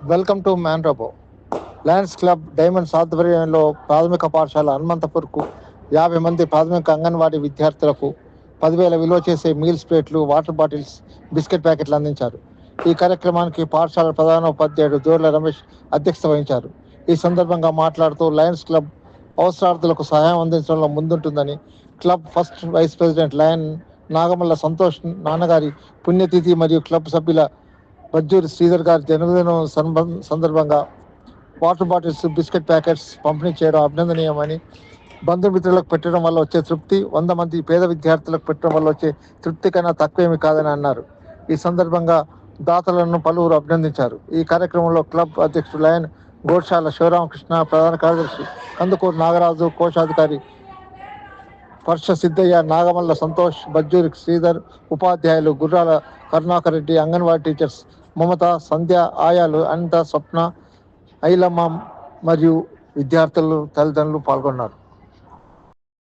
Welcome to మ్యాన్ రబో Lions Club Diamonds ఆధ్వర్యంలో ప్రాథమిక పాఠశాల హనుమంతపూర్కు యాభై మంది ప్రాథమిక అంగన్వాడీ విద్యార్థులకు పదివేల విలువ చేసే మీల్స్ ప్లేట్లు వాటర్ బాటిల్స్ బిస్కెట్ ప్యాకెట్లు అందించారు. ఈ కార్యక్రమానికి పాఠశాల ప్రధాన ఉపాధ్యాయుడు జోర్ల రమేష్ అధ్యక్షత వహించారు. ఈ సందర్భంగా మాట్లాడుతూ లయన్స్ క్లబ్ అవసరార్థులకు సహాయం అందించడంలో ముందుంటుందని club first vice president lion Nagamalla Santosh నాన్నగారి పుణ్యతిథి మరియు క్లబ్ సభ్యుల బజ్జూరి శ్రీధర్ గారి జన్మదినం సందర్భంగా వాటర్ బాటిల్స్ బిస్కెట్ ప్యాకెట్స్ పంపిణీ చేయడం అభినందనీయమని బంధుమిత్రులకు పెట్టడం వల్ల వచ్చే తృప్తి వంద మంది పేద విద్యార్థులకు పెట్టడం వల్ల వచ్చే తృప్తి కన్నా తక్కువేమీ కాదని అన్నారు. ఈ సందర్భంగా దాతలను పలువురు అభినందించారు. ఈ కార్యక్రమంలో క్లబ్ అధ్యక్షుడు లయన్ గోడ్శాల శివరామకృష్ణ ప్రధాన కార్యదర్శి కందుకూరు నాగరాజు కోశాధికారి పర్ష సిద్ధయ్య నాగమల్ల సంతోష్ బజ్జూరి శ్రీధర్ ఉపాధ్యాయులు గుర్రాల కరుణాకర్ రెడ్డి అంగన్వాడీ టీచర్స్ మమత సంధ్య ఆయాలు అనిత స్వప్న ఐలమ్మ మరియు విద్యార్థులు తల్లిదండ్రులు పాల్గొన్నారు.